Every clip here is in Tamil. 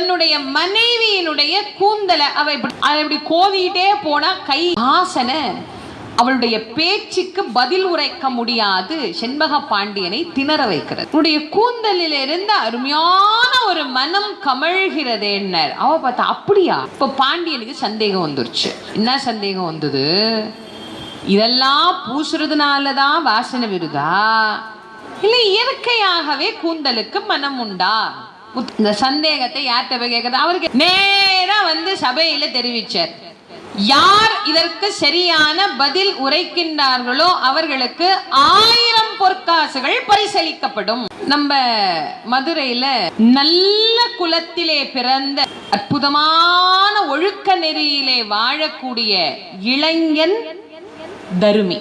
தன்னுடைய மனைவியினுடைய கூந்தலை அவ அதை இப்படி கோதிட்டே போனா கை ஆசன. அவளுடைய பேச்சுக்கு பதில் உரைக்க முடியாது. செண்பக பாண்டியனை திணற வைக்கிறது. கூந்தலில் இருந்து அருமையான ஒரு மனம் கமழ்கிறதேன்னர். அவ பார்த்தா அப்படியா? இப்ப பாண்டியனுக்கு சந்தேகம் வந்துருச்சு. என்ன சந்தேகம் வந்தது? இதெல்லாம் பூசுறதுனால தான் வாசனை விருதா? இல்லை இயற்கையாகவே கூந்தலுக்கு மனம் உண்டா? இந்த சந்தேகத்தை யார்கிட்ட போய் கேட்கறது அவருக்கு நேரா வந்து சபையில தெரிவிச்சார். யார் இதற்கு சரியான பதில் உரைக்கின்றார்களோ அவர்களுக்கு ஆயிரம் பொற்காசுகள் பரிசளிக்கப்படும். நம்ம மதுரையில நல்ல குலத்திலே பிறந்த அற்புதமான ஒழுக்க நெறியிலே வாழக்கூடிய இளைஞன் தருமி.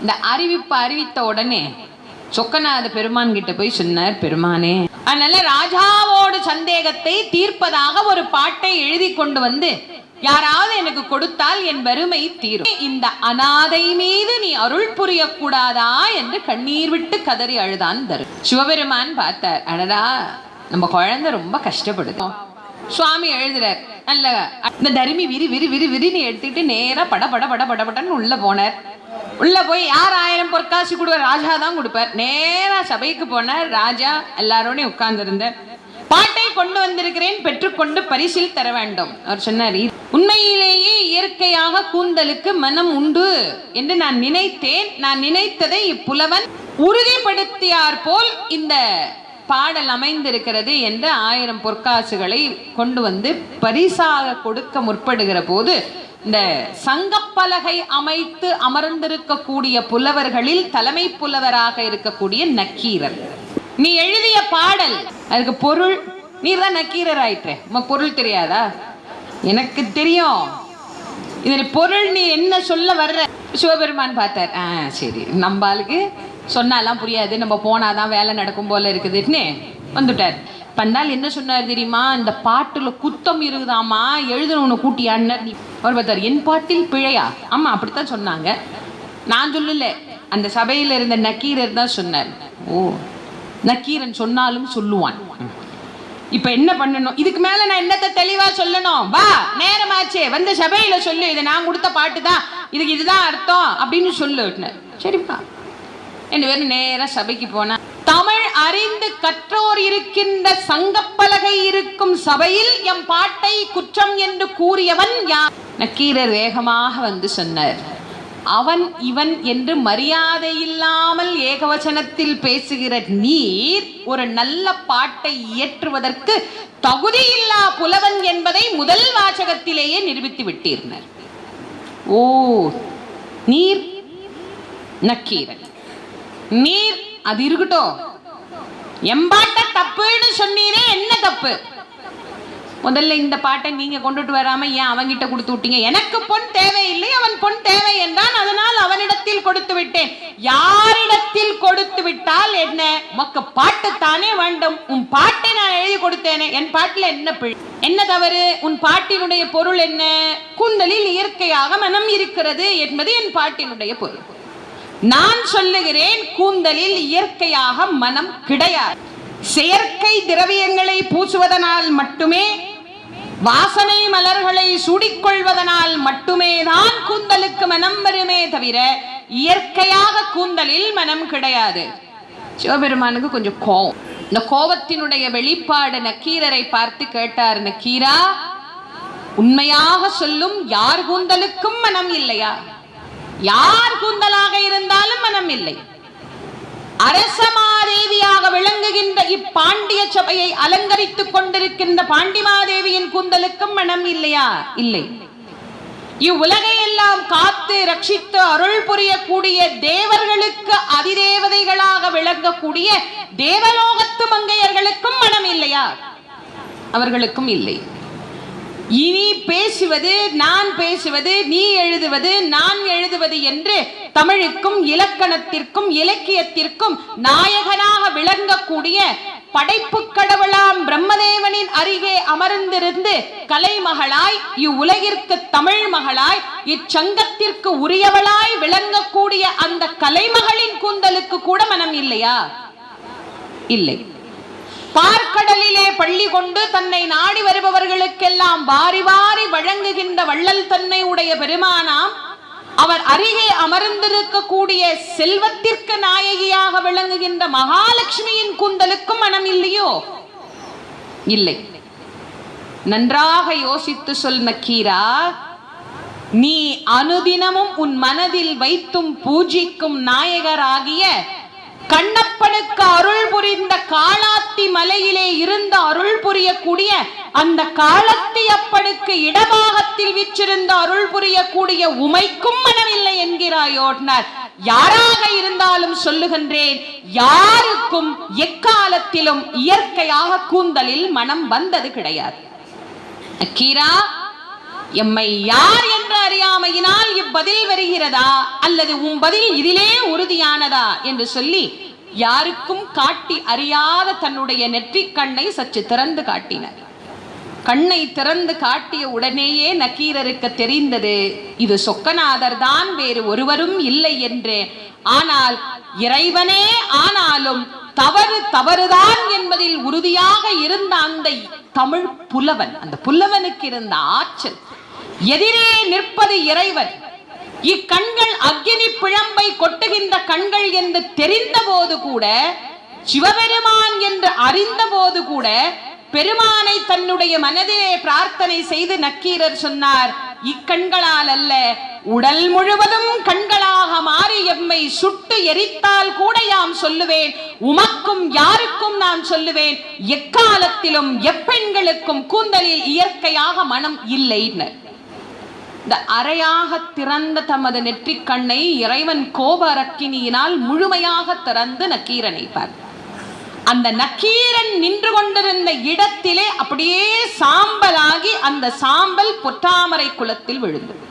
இந்த அறிவிப்பு அறிவித்த உடனே சொக்கநாத பெருமான் கிட்ட போய் சொன்னார் பெருமானே அதனால ராஜாவோட சந்தேகத்தை தீர்ப்பதாக ஒரு பாட்டை எழுதி கொண்டு வந்து யாராவது எனக்கு கொடுத்தால் என் வறுமை தீரும். இந்த அனாதை மீது நீ அருள் புரியக்கூடாதா? என்று கண்ணீர் விட்டு கதறி அழுதான் தரு. சிவபெருமான் பார்த்தார். அடடா நம்ம குழந்தை ரொம்ப கஷ்டப்படுது. சுவாமி எழுதுறார். நல்ல இந்த தருமி விரி விரி விரி விரின்னு எடுத்துக்கிட்டு நேரா பட பட பட பட படன்னு உள்ள போனார். உள்ள போய் யார் ஆயிரம் பொற்காசு கொடுவார் ராஜா தான் கொடுப்பார். நேரா சபைக்கு போனார். ராஜா எல்லாரோடையும் உட்கார்ந்து பாட்டை கொண்டு வந்திருக்கிறேன். பெற்றுக்கொண்டு பரிசில் தர வேண்டும். அவர் சொன்னார் உண்மையிலேயே இயற்கையாக கூந்தலுக்கு மனம் உண்டு என்று நான் நினைத்தேன். நான் நினைத்ததை இப்புலவன் உறுதிப்படுத்தியார் போல் இந்த பாடல் அமைந்திருக்கிறது என்று ஆயிரம் பொற்காசுகளை கொண்டு வந்து பரிசாக கொடுக்க முற்படுகிற போது இந்த சங்கப்பலகை அமைத்து அமர்ந்திருக்கக்கூடிய புலவர்களில் தலைமை புலவராக இருக்கக்கூடிய நக்கீரர். நீ எழுதிய பாடல் அதுக்கு பொருள் நீ தான் நக்கீரர் ஆயிற்று உனக்கு பொருள் தெரியாதா? எனக்கு தெரியும். இதில் பொருள் நீ என்ன சொல்ல வர்ற? சிவபெருமான் பார்த்தார். ஆ சரி. நம்ம ஆளுக்கு சொன்னாலாம் புரியாது. நம்ம போனாதான் வேலை நடக்கும் போல இருக்குதுன்னு வந்துட்டார். பந்தால் என்ன சொன்னார் தெரியுமா? இந்த பாட்டில் குத்தம் இருக்குதாமா எழுதுனவனை கூட்டியான்னு நீ அவர் பார்த்தார் என் பாட்டில் பிழையா? ஆமாம் அப்படித்தான் சொன்னாங்க. நான் சொல்லல. அந்த சபையில் இருந்த நக்கீரர் தான் சொன்னார். ஓ நக்கீரன் சொன்னாலும் சொல்லுவான். இப்ப என்ன பண்ணணும்? இதுக்கு மேல நான் என்னத்த தெளிவா சொல்லணும்? வா நேரமாச்சே. வந்து சபையில சொல்லு. இது நான் கொடுத்த பாட்டு தான். இதுக்கு இதுதான் அர்த்தம் அப்படின்னு சொல்லு சரிப்பா ரெண்டு பேரும் நேராக சபைக்கு போனா தமிழ் அறிந்து கற்றோர் இருக்கின்ற சங்கப்பலகை இருக்கும் சபையில் எம் பாட்டை குற்றம் என்று கூறியவன் யார்? நக்கீரர் வேகமாக வந்து சொன்னார். அவன் இவன் என்று மரியாதை இல்லாமல் ஏகவசனத்தில் பேசுகிற நீர் ஒரு நல்ல பாட்டை இயற்றுவதற்கு தகுதியில்லா புலவன் என்பதை முதல் வாசகத்திலேயே நிரூபித்து விட்டீர்னர். ஓ நீர் நக்கீரன். நீர் அது இருக்கட்டும். எம்பாட்ட தப்புன்னு சொன்னீரே என்ன தப்பு? முதல்ல இந்த பாட்டை நீங்க கொண்டுட்டு வராம ஏன் அவன்கிட்ட கொடுத்து விட்டீங்க? எனக்கு பொன் தேவையில்லை அவன் பொன் தேவை என்றான். அதனால் அவனிடத்தில் கொடுத்து விட்டேன். யாரிடத்தில் கொடுத்து விட்டால் என்ன? மக்க பாட்டு தானே வேண்டும். உன் பாட்டை நான் எழுதி கொடுத்தேனே. என் பாட்டில் என்ன பிழை? என்ன தவறு? உன் பாட்டினுடைய பொருள் என்ன? கூந்தலில் இயற்கையாக மனம் இருக்கிறது என்பது என் பாட்டினுடைய பொருள். நான் சொல்லுகிறேன் கூந்தலில் இயற்கையாக மனம் கிடையாது. செயற்கை திரவியங்களை பூசுவதனால் மட்டுமே வாசனை மலர்களை சூடிக்கொள்வதனால் மட்டுமே தான் கூந்தலுக்கு மனம் வருமே தவிர இயற்கையாக கூந்தலில் மனம் கிடையாது. சிவபெருமானுக்கு கொஞ்சம் கோவம். இந்த கோபத்தினுடைய வெளிப்பாடு நக்கீரரை பார்த்து கேட்டார் நக்கீரா உண்மையாக சொல்லும் யார் கூந்தலுக்கும் மனம் இல்லையா? யார் கூந்தலாக இருந்தாலும் மனம் இல்லை அரசமாதேவியாக விளங்குகின்ற இப்பாண்டிய சபையை அலங்கரித்துக் கொண்டிருக்கின்ற பாண்டிமாதேவியின் கூந்தலுக்கும் மனம் இல்லையா? இல்லை. இவ்வுலகையெல்லாம் காத்து ரட்சித்து அருள் புரியக்கூடிய தேவர்களுக்கு அதிதேவதைகளாக விளங்கக்கூடிய தேவலோகத்து மங்கையர்களுக்கும் மனம் இல்லையா? அவர்களுக்கும் இல்லை. இனி பேசுவது நான் பேசுவது நீ எழுதுவது நான் எழுதுவது என்று தமிழுக்கும் இலக்கணத்திற்கும் இலக்கியத்திற்கும் நாயகனாக விளங்கக்கூடிய படைப்பு கடவுளாம் பிரம்மதேவனின் அருகே அமர்ந்திருந்து கலைமகளாய் இவ்வுலகிற்கு தமிழ் மகளாய் இச்சங்கத்திற்கு உரியவளாய் விளங்கக்கூடிய அந்த கலைமகளின் கூந்தலுக்கு கூட மனம் இல்லையா? இல்லை. பார்க்கடலிலே பள்ளி கொண்டு தன்னை நாடி வருபவர்களுக்கெல்லாம் வாரி வாரி வழங்குகின்ற வள்ளல் தன்னை உடைய பெருமானாம் அவர் அருகே அமர்ந்திருக்கக்கூடிய செல்வத்திற்கு நாயகியாக விளங்குகின்ற மகாலட்சுமியின் கூந்தலுக்கும் மனம் இல்லையோ? இல்லை. நன்றாக யோசித்து சொல் நக்கீரா நீ அனுதினமும் உன் மனதில் வைத்தும் பூஜிக்கும் நாயகராகிய கண்ணப்பனுக்கு அருள் புரிந்த காளாத்தி மலையிலே இருந்த அருள் புரியக்கூடிய அந்த காலத்தி அப்பனுக்கு இடபாகத்தில் விற்றிருந்த அருள் புரியக்கூடிய உமைக்கும் மனமில்லை என்கிறாயோட்னார் யாராக இருந்தாலும் சொல்லுகின்றேன் யாருக்கும் எக்காலத்திலும் இயற்கையாக கூந்தலில் மனம் வந்தது கிடையாது. கீரா எம்மை யார் என்று அறியாமையினால் இப்பதில் வருகிறதா? அல்லது உன் பதில் இதிலே உறுதியானதா? என்று சொல்லி யாருக்கும் காட்டி அறியாத தன்னுடைய நெற்றிக் கண்ணை சற்று திறந்து காட்டினார். கண்ணை திறந்து காட்டிய உடனேயே நக்கீரருக்கு தெரிந்தது இது சொக்கநாதர் தான் வேறு ஒருவரும் இல்லை என்று. ஆனால் இறைவனே ஆனாலும் தவறு தவறுதான் என்பதில் உறுதியாக இருந்த அந்த தமிழ் புலவன் அந்த புலவனுக்கு இருந்த ஆற்றல் எதிரே நிற்பது இறைவன். இக்கண்கள் அக்னி பிழம்பை கொட்டுகின்ற கண்கள் என்று தெரிந்த போது கூட சிவபெருமான் என்று அறிந்த போது கூட பெருமானை தன்னுடைய மனதிலே பிரார்த்தனை செய்து நக்கீரர் சொன்னார் இக்கண்களால் அல்ல உடல் முழுவதும் கண்களாக மாறி எம்மை சுட்டு எரித்தால் கூட யாம் சொல்லுவேன். உமக்கும் யாருக்கும் நான் சொல்லுவேன். எக்காலத்திலும் எப்பெண்களுக்கும் கூந்தலில் இயற்கையாக மனம் இல்லைன்னு. இந்த அறையாக திறந்த தமது நெற்றிக் கண்ணை இறைவன் கோப அரக்கினியினால் முழுமையாக திறந்து நக்கீரனை பார்த்தார் அந்த நக்கீரன் நின்று கொண்டிருந்த இடத்திலே அப்படியே சாம்பலாகி அந்த சாம்பல் பொற்றாமரை குளத்தில் விழுந்தது.